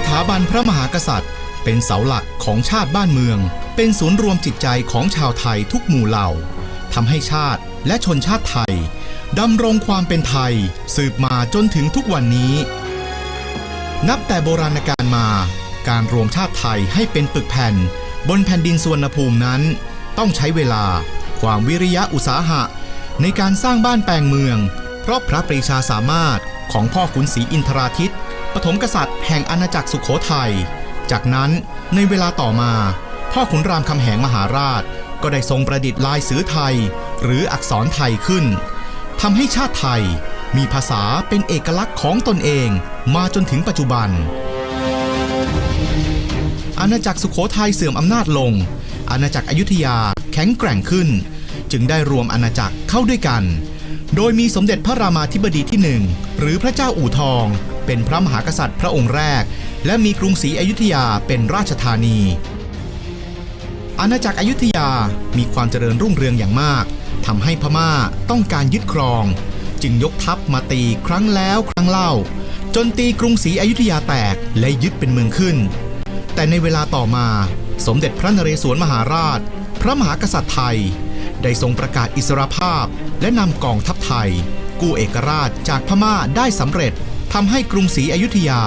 สถาบันพระมหากษัตริย์ เป็นเสาหลักของชาติบ้านเมือง เป็นศูนย์รวมจิตใจของชาวไทยทุกหมู่เหล่าทำให้ชาติและชนชาติไทยดำรงความเป็นไทย สืบมาจนถึงทุกวันนี้ นับแต่โบราณกาลมา การรวมชาติไทยให้เป็นปึกแผ่น บนแผ่นดินสวนภูมินั้น ต้องใช้เวลา ความวิริยะอุตสาหะ ในการสร้างบ้านแปลงเมือง เพราะพระปรีชาสามารถของพ่อขุนศรีอินทราทิต ปฐมกษัตริย์แห่งอาณาจักรสุขโขทัย จากนั้นในเวลาต่อมา พ่อขุนรามคำแหงมหาราช ก็ได้ทรงประดิษฐ์ลายสือไทย หรืออักษรไทยขึ้นทำให้ชาติไทยมีภาษาเป็นเอกลักษณ์ของตนเองมาจนถึงปัจจุบัน อาณาจักรสุขโขทัยเสื่อมอำนาจลง อาณาจักรอยุธยาแข็งแกร่งขึ้น จึงได้รวมอาณาจักรเข้าด้วยกัน โดยมีสมเด็จพระรามาธิบดีที่หนึ่งหรือพระเจ้าอู่ทอง เป็นพระมหากษัตริย์พระองค์แรก และมีกรุงศรีอยุธยาเป็นราชธานี อาณาจักรอยุธยามีความเจริญรุ่งเรืองอย่างมากทำให้พม่าต้องการยึดครอง จึงยกทัพมาตีครั้งแล้วครั้งเล่า จนตีกรุงศรีอยุธยาแตกและยึดเป็นเมืองขึ้น แต่ในเวลาต่อมาสมเด็จพระนเรศวรมหาราช พระมหากษัตริย์ไทย ได้ทรงประกาศอิสรภาพ และนำกองทัพไทย กู้เอกราชจากพม่าได้สำเร็จ ทำให้กรุงศรีอยุธยา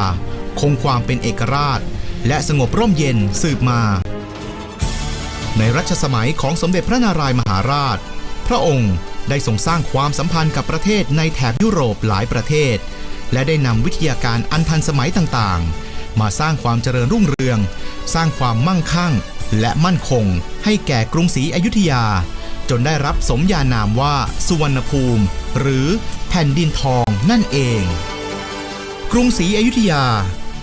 คงความเป็นเอกราช และสงบร่มเย็นสืบมา ในรัชสมัยของสมเด็จพระนารายมหาราช พระองค์ได้ทรงสร้างความสัมพันธ์กับประเทศในแถบยุโรปหลายประเทศ และได้นำวิทยาการอันทันสมัยต่างๆ มาสร้างความเจริญรุ่งเรือง สร้างความมั่งคั่ง และมั่นคง ให้แก่กรุงศรีอยุธยา จนได้รับสมญานามว่า สุวรรณภูมิ หรือแผ่นดินทองนั่นเอง กรุงศรีอยุธยา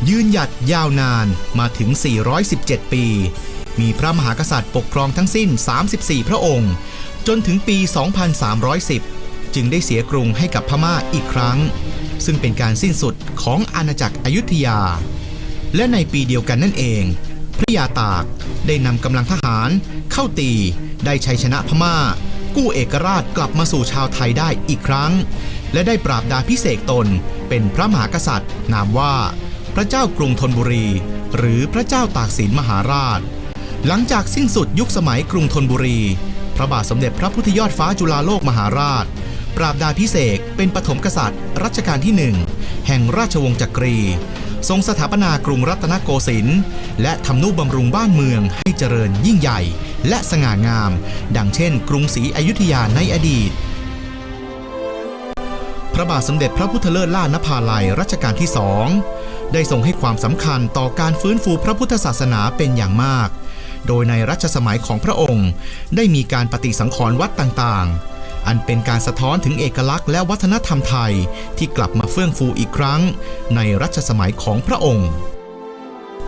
ยืนหยัดยาวนานมาถึง 417 ปี มีพระมหากษัตริย์ปกครองทั้งสิ้น 34 พระองค์ จนถึงปี 2310 จึงได้เสียกรุงให้กับพม่าอีกครั้ง ซึ่งเป็นการสิ้นสุดของอาณาจักรอยุธยา และในปีเดียวกันนั่นเอง พระยาตากได้นำกำลังทหาร เข้าตีได้ชัยชนะพม่า กู้เอกราชกลับมาสู่ชาวไทยได้อีกครั้ง และได้ปราบดาพิเศษตน เป็นพระมหากษัตริย์ นามว่า พระเจ้ากรุงธนบุรี หรือพระเจ้าตากสินมหาราช หลังจากสิ้นสุดยุคสมัยกรุงธนบุรี พระบาทสมเด็จพระพุทธยอดฟ้าจุฬาโลกมหาราช ปราบดาพิเศษเป็นปฐมกษัตริย์ รัชกาลที่หนึ่งแห่งราชวงศ์จักรี ทรงสถาปนากรุงรัตนโกสินทร์และทำนุบำรุงบ้านเมืองให้เจริญยิ่งใหญ่ และสง่างาม ดังเช่น กรุงศรีอยุธยาในอดีต พระบาทสมเด็จพระพุทธเลิศล่านภาลัยรัชกาลที่สองได้ทรงให้ความสำคัญต่อการฟื้นฟูพระพุทธศาสนาเป็นอย่างมาก โดยในรัชสมัยของพระองค์ ได้มีการปฏิสังขรณ์วัดต่างๆ อันเป็นการสะท้อนถึงเอกลักษณ์และวัฒนธรรมไทยที่กลับมาเฟื่องฟูอีกครั้ง ในรัชสมัยของพระองค์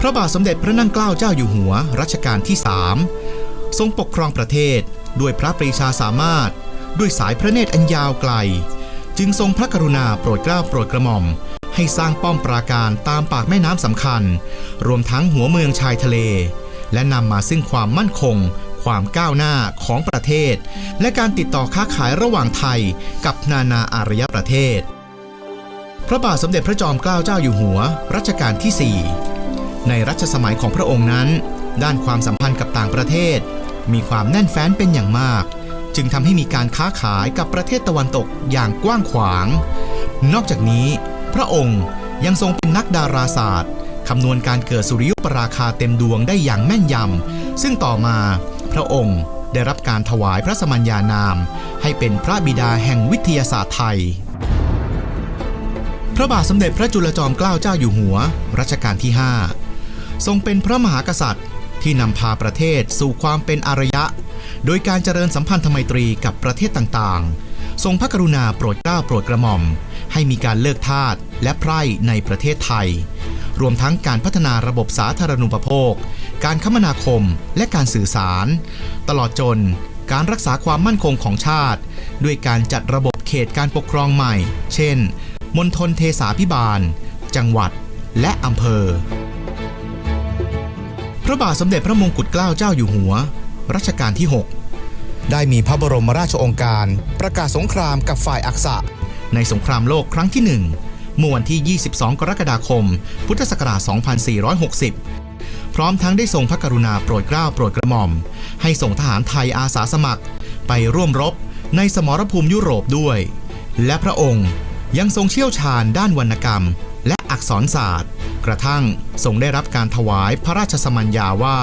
พระบาทสมเด็จพระนั่งเกล้าเจ้าอยู่หัวรัชกาลที่สามทรงปกครองประเทศด้วยพระปรีชาสามารถ ด้วยสายพระเนตรอันยาวไกล จึงทรงพระกรุณาโปรดเกล้าโปรดกระหม่อม ให้สร้างป้อมปราการตามปากแม่น้ำสำคัญ รวมทั้งหัวเมืองชายทะเล และนำมาซึ่งความมั่นคง ความก้าวหน้าของประเทศ และการติดต่อค้าขายระหว่างไทยกับนานาอารยประเทศ พระบาทสมเด็จพระจอมเกล้าเจ้าอยู่หัว รัชกาลที่ 4 ในรัชสมัยของพระองค์นั้น ด้านความสัมพันธ์กับต่างประเทศ มีความแน่นแฟ้นเป็นอย่างมาก จึงทำให้มีการค้าขายกับประเทศตะวันตกอย่างกว้างขวาง นอกจากนี้ พระองค์ยังทรงเป็นนักดาราศาสตร์คำนวณการเกิดสุริยุปราคาเต็มดวงได้อย่างแม่นยำ ซึ่งต่อมาพระองค์ได้รับการถวายพระสมัญญานาม ให้เป็นพระบิดาแห่งวิทยาศาสตร์ไทย พระบาทสมเด็จพระจุลจอมเกล้าเจ้าอยู่หัว รัชกาลที่ 5 ทรงเป็นพระมหากษัตริย์ ที่นำพาประเทศสู่ความเป็นอารยะ โดยการเจริญสัมพันธไมตรีกับประเทศต่างๆ ทรงพระกรุณาโปรดเกล้าโปรดกระหม่อม ให้มีการเลิกทาสและไพร่ในประเทศไทย รวมทั้งการพัฒนาระบบสาธารณูปโภค การคมนาคมและการสื่อสาร ตลอดจนการรักษาความมั่นคงของชาติ ด้วยการจัดระบบเขตการปกครองใหม่ เช่น มณฑลเทสาพิบาล จังหวัด และอำเภอ ระบาทสมเด็จพระมงกุฎเกล้าเจ้าอยู่หัว รัชกาลที่ 6 ได้มีพระบรมราชโองการ ประกาศสงครามกับฝ่ายอักษะ ในสงครามโลกครั้งที่หนึ่งเมื่อวันที่ 22 กรกฎาคม พุทธศักราช 2460 พร้อมทั้งได้ทรงพระกรุณาโปรดเกล้าโปรดกระหม่อม ให้ส่งทหารไทยอาสาสมัคร ไปร่วมรบในสมรภูมิยุโรปด้วย และพระองค์ยังทรงเชี่ยวชาญด้านวรรณกรรม และอักษรศาสตร์ ระทั่งทรงได้รับการถวายพระราชสมัญญาว่า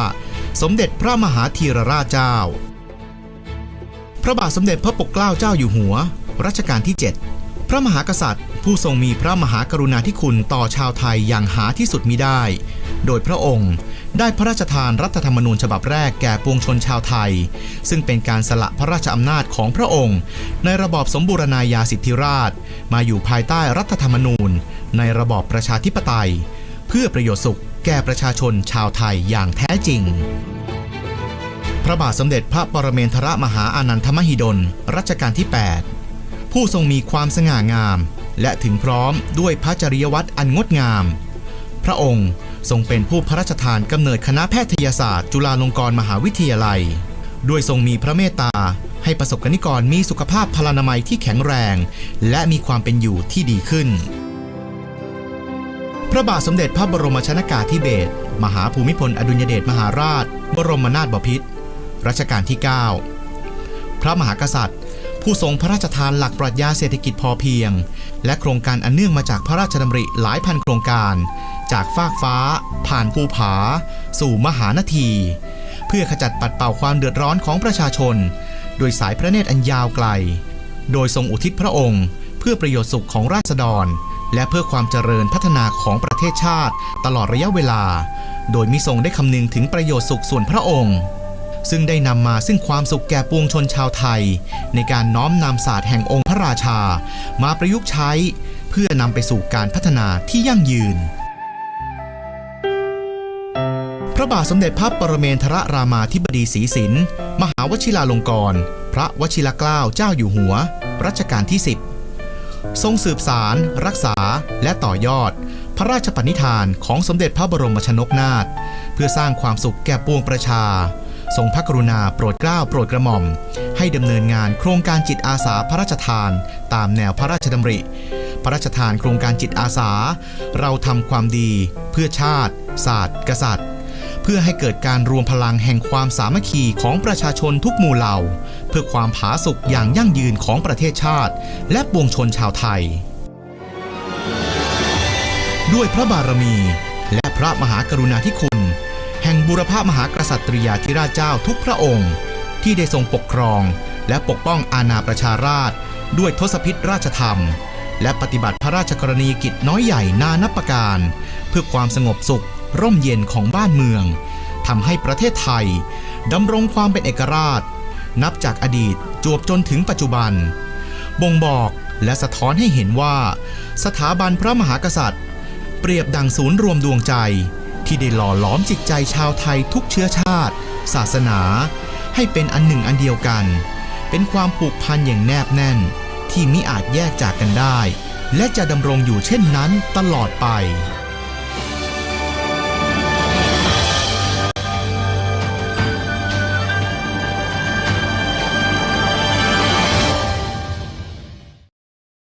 สมเด็จพระมหาธีรราชเจ้า พระบาทสมเด็จพระปกเกล้าเจ้าอยู่หัว รัชกาลที่ 7 พระมหากษัตริย์ ผู้ทรงมีพระมหากรุณาธิคุณต่อชาวไทยอย่างหาที่สุดมิได้ โดยพระองค์ได้พระราชทานรัฐธรรมนูญฉบับแรกแก่ปวงชนชาวไทย ซึ่งเป็นการสละพระราชอำนาจของพระองค์ ในระบอบสมบูรณาญาสิทธิราช มาอยู่ภายใต้รัฐธรรมนูญ ในระบอบประชาธิปไตย เพื่อประโยชน์สุขแก่ประชาชนชาวไทยอย่างแท้จริง พระบาทสมเด็จพระปรเมนทรมหาอานันทมหิดล รัชกาลที่ 8 ผู้ทรงมีความสง่างาม และถึงพร้อมด้วยพระจริยวัตรอันงดงาม พระองค์ทรงเป็นผู้พระราชทานกำเนิดคณะแพทยศาสตร์ จุฬาลงกรณ์มหาวิทยาลัย ด้วยทรงมีพระเมตตาให้ประสบกนิกรมีสุขภาพพลานามัยที่แข็งแรง และมีความเป็นอยู่ที่ดีขึ้น ระบาทสมเด็จพระบรมชนากาธิเบศรมหาภูมิพลอดุลยเดชมหาราช บรมนาถบพิตรรัชกาลที่ 9 พระมหากษัตริย์ ผู้ทรงพระราชทานหลักปรัชญาเศรษฐกิจพอเพียง และโครงการอันเนื่องมาจากพระราชดำริหลายพันโครงการ จากฟากฟ้า ผ่านภูผา สู่มหานาที เพื่อขจัดปัดเป่าความเดือดร้อนของประชาชน โดยสายพระเนตรอันยาวไกล โดยทรงอุทิศพระองค์ เพื่อประโยชน์สุขของราษฎร และเพื่อความเจริญพัฒนาของประเทศชาติ ตลอดระยะเวลา โดยมิทรงได้คำนึงถึงประโยชน์สุขส่วนพระองค์ ซึ่งได้นำมาซึ่งความสุขแก่ปวงชนชาวไทย ในการน้อมนำศาสตร์แห่งองค์พระราชา มาประยุกต์ใช้ เพื่อนำไปสู่การพัฒนาที่ยั่งยืนพระบาทสมเด็จพระปรเมนทรรามาธิบดีศรีสิน มหาวชิราลงกรณ์ พระวชิรเกล้าเจ้าอยู่หัว รัชกาลที่ 10 ทรงสืบสาร รักษา และต่อยอด พระราชปณิธานของสมเด็จพระบรมชนกนาถเพื่อสร้างความสุขแก่ปวงประชา ทรงพระกรุณาโปรดเกล้าโปรดกระหม่อม ให้ดำเนินงานโครงการจิตอาสาพระราชทาน ตามแนวพระราชดำริ พระราชทานโครงการจิตอาสา เราทำความดี เพื่อชาติ ศาสตร์ กษัตริย์ เพื่อให้เกิดการรวมพลังแห่งความสามัคคีของประชาชนทุกหมู่เหล่า เพื่อความผาสุกอย่างยั่งยืนของประเทศชาติ และปวงชนชาวไทย ด้วยพระบารมี และพระมหากรุณาธิคุณ แห่งบุรพามหากษัตริยาธิราชเจ้าทุกพระองค์ ที่ได้ทรงปกครอง และปกป้องอาณาประชาราช ด้วยทศพิธราชธรรมและปฏิบัติพระราชกรณียกิจน้อยใหญ่นานับประการ เพื่อความสงบสุข ร่มเย็นของบ้านเมืองทำให้ประเทศไทยดำรงความเป็นเอกราช นับจากอดีตจวบจนถึงปัจจุบัน บ่งบอกและสะท้อนให้เห็นว่า สถาบันพระมหากษัตริย์ เปรียบดังศูนย์รวมดวงใจ ที่ได้หล่อหลอมจิตใจชาวไทยทุกเชื้อชาติ ศาสนา ให้เป็นอันหนึ่งอันเดียวกัน เป็นความผูกพันอย่างแนบแน่น ที่มิอาจแยกจากกันได้ และจะดำรงอยู่เช่นนั้นตลอดไป